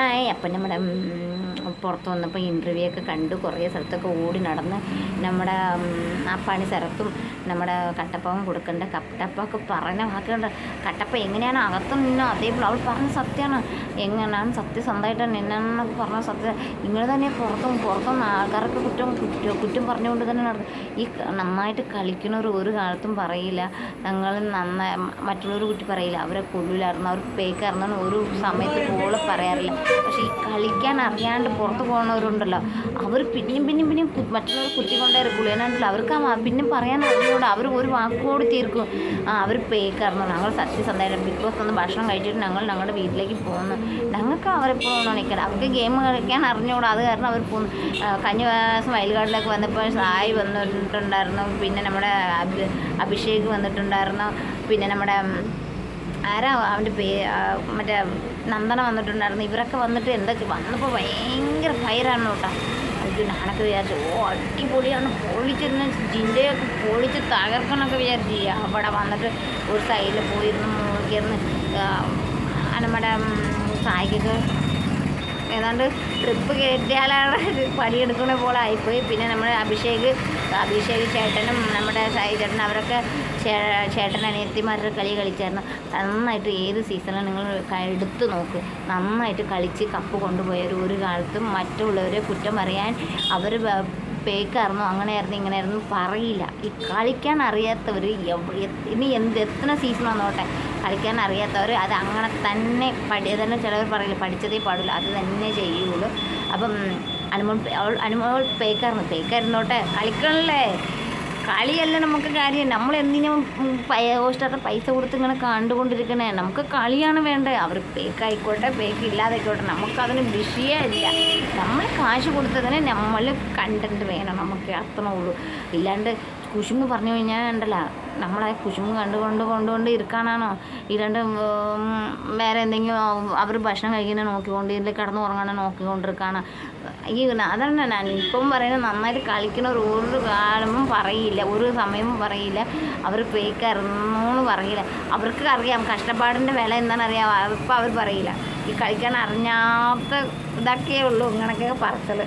Hi അപ്പം നമ്മുടെ പുറത്ത് വന്നപ്പോൾ ഇന്റർവ്യൂ ഒക്കെ കണ്ടു. കുറേ സ്ഥലത്തൊക്കെ ഓടി നടന്ന് നമ്മുടെ അപ്പാണി സ്ഥലത്തും നമ്മുടെ കട്ടപ്പവും കൊടുക്കേണ്ട. കട്ടപ്പൊക്കെ പറഞ്ഞ വാക്കുണ്ട് കട്ടപ്പ എങ്ങനെയാണ് അകത്ത് നിന്നോ? അതേപോലെ അവൾ പറഞ്ഞ സത്യമാണ്. എങ്ങനെയാണ് സത്യസന്ധമായിട്ട് നിന്നെന്നൊക്കെ പറഞ്ഞ സത്യം. നിങ്ങൾ തന്നെ പുറത്തും പുറത്തും ആൾക്കാർക്ക് കുറ്റം കുറ്റം കുറ്റം പറഞ്ഞുകൊണ്ട് തന്നെ നടക്കും ഈ നന്നായിട്ട് കളിക്കുന്നവർ ഒരു കാലത്തും പറയില്ല. ഞങ്ങൾ നന്നായി മറ്റുള്ളവർ കുറ്റി പറയില്ല. അവരെ കൊല്ലൂലായിരുന്നു. അവർ പേക്കായിരുന്നു ഒരു സമയത്ത് പോലും പറയാറില്ല. പക്ഷേ ഈ കളിക്കാൻ അറിയാണ്ട് പുറത്ത് പോകുന്നവരുണ്ടല്ലോ അവർ പിന്നെയും പിന്നെയും പിന്നെയും മറ്റുള്ളവർ കുത്തിക്കൊണ്ടേ ഇരിക്കുള്ളൂ. എന്നാണ്ടല്ലോ അവർക്ക് ആ പിന്നെ പറയാൻ അറിഞ്ഞുകൊണ്ട് അവർ ഒരു വാക്കോട് തീർക്കും. ആ അവർ പേ പേക്കായിരുന്നു ഞങ്ങൾ സത്യസന്ധമായിട്ട് ബിഗ് ബോസ് ഒന്ന് ഭക്ഷണം കഴിച്ചിട്ട് ഞങ്ങൾ ഞങ്ങളുടെ വീട്ടിലേക്ക് പോകുന്നു. ഞങ്ങൾക്ക് അവരെ പോകണം നിൽക്കണം അവർക്ക് ഗെയിം കളിക്കാൻ അറിഞ്ഞുകൂടാ അത് കാരണം അവർ പോകുന്നു. കഴിഞ്ഞ ദിവസം വയൽക്കാട്ടിലേക്ക് വന്നപ്പോൾ സായി വന്നിട്ടുണ്ടായിരുന്നു. പിന്നെ നമ്മുടെ അഭി അഭിഷേക് വന്നിട്ടുണ്ടായിരുന്നു. പിന്നെ നമ്മുടെ ആരാ അവന്റെ പേ മറ്റേ നന്ദന വന്നിട്ടുണ്ടായിരുന്നു. ഇവരൊക്കെ വന്നിട്ട് എന്തൊക്കെ വന്നപ്പോൾ ഭയങ്കര ഫയറാണ് കേട്ടോ എനിക്ക് ഞാനൊക്കെ വിചാരിച്ചു ഓ അടിപൊളിയാണ്. പൊളിച്ചിരുന്ന് ജിന്റെയൊക്കെ പൊളിച്ച് തകർക്കണമെന്നൊക്കെ വിചാരിച്ചു. അവിടെ വന്നിട്ട് ഒരു സൈഡിൽ പോയിരുന്നു നോക്കിയിരുന്ന് അനമ്മടെ നമ്മുടെ സായിക്കൊക്കെ ഏതാണ്ട് ട്രിപ്പ് കയറ്റിയാലാണ് പണിയെടുക്കുന്ന പോലെ ആയിപ്പോയി. പിന്നെ നമ്മൾ അഭിഷേക് അഭിഷേക് ചേട്ടനും നമ്മുടെ സായി ചേട്ടനും അവരൊക്കെ ചേട്ടൻ അനിയത്തിമാരുടെ കളി കളിച്ചായിരുന്നു. നന്നായിട്ട് ഏത് സീസണിൽ നിങ്ങൾ എടുത്ത് നോക്ക്. നന്നായിട്ട് കളിച്ച് കപ്പ് കൊണ്ടുപോയവർ ഒരു കാലത്തും മറ്റുള്ളവരെ കുറ്റം പറയാൻ അവർ പേക്കായിരുന്നു അങ്ങനെയായിരുന്നു ഇങ്ങനെയായിരുന്നു പറയില്ല. ഈ കളിക്കാൻ അറിയാത്തവർ ഇനി എന്ത് എത്ര സീസൺ വന്നോട്ടെ കളിക്കാൻ അറിയാത്തവർ അത് അങ്ങനെ തന്നെ പഠി തന്നെ ചിലവർ പറയില്ല പഠിച്ചതേ പാടില്ല അത് തന്നെ ചെയ്യുള്ളൂ. അപ്പം അനുമോൾ അനുമോൾ പേക്കായിരുന്നു പേക്കായിരുന്നോട്ടെ കളിക്കണല്ലേ? കളിയല്ല നമുക്ക് കാര്യം. നമ്മൾ എന്തിനും ഹോസ്റ്റാറിന് പൈസ കൊടുത്ത് ഇങ്ങനെ കണ്ടുകൊണ്ടിരിക്കണേ? നമുക്ക് കളിയാണ് വേണ്ടത് അവർ പേക്ക് ആയിക്കോട്ടെ പേക്ക് ഇല്ലാതായിക്കോട്ടെ. നമുക്കതിന് വിഷയമില്ല നമ്മൾ കാശ് കൊടുത്തതിന് നമ്മൾ കണ്ടന്റ് വേണം. നമുക്ക് അത്രേ ഉള്ളൂ. ഇല്ലാണ്ട് കുശുമ്പ് പറഞ്ഞു കഴിഞ്ഞാൽ ഉണ്ടല്ല. നമ്മളെ കുശുമ്പ് കണ്ടുകൊണ്ട് കൊണ്ടുകൊണ്ട് ഇരിക്കാനാണോ? ഈ രണ്ട് വേറെ എന്തെങ്കിലും അവർ ഭക്ഷണം കഴിക്കുന്ന നോക്കിക്കൊണ്ട് ഇതിൽ കിടന്ന് ഉറങ്ങാനോ നോക്കിക്കൊണ്ടിരിക്കാണ് ഈ അതന്നെ ഞാൻ ഇപ്പം പറയുന്നത് നന്നായിട്ട് കളിക്കണ ഒരു കാലമും പറയില്ല. ഒരു സമയവും പറയില്ല. അവർ പേക്കായിരുന്നു പറയില്ല. അവർക്ക് അറിയാം കഷ്ടപ്പാടിന്റെ വില എന്താണെന്ന് അറിയാം അപ്പം അവർ പറയില്ല. ഈ കളിക്കാൻ അറിഞ്ഞാത്ത ഇതൊക്കെയേ ഉള്ളൂ ഇങ്ങനൊക്കെ പറച്ചൽ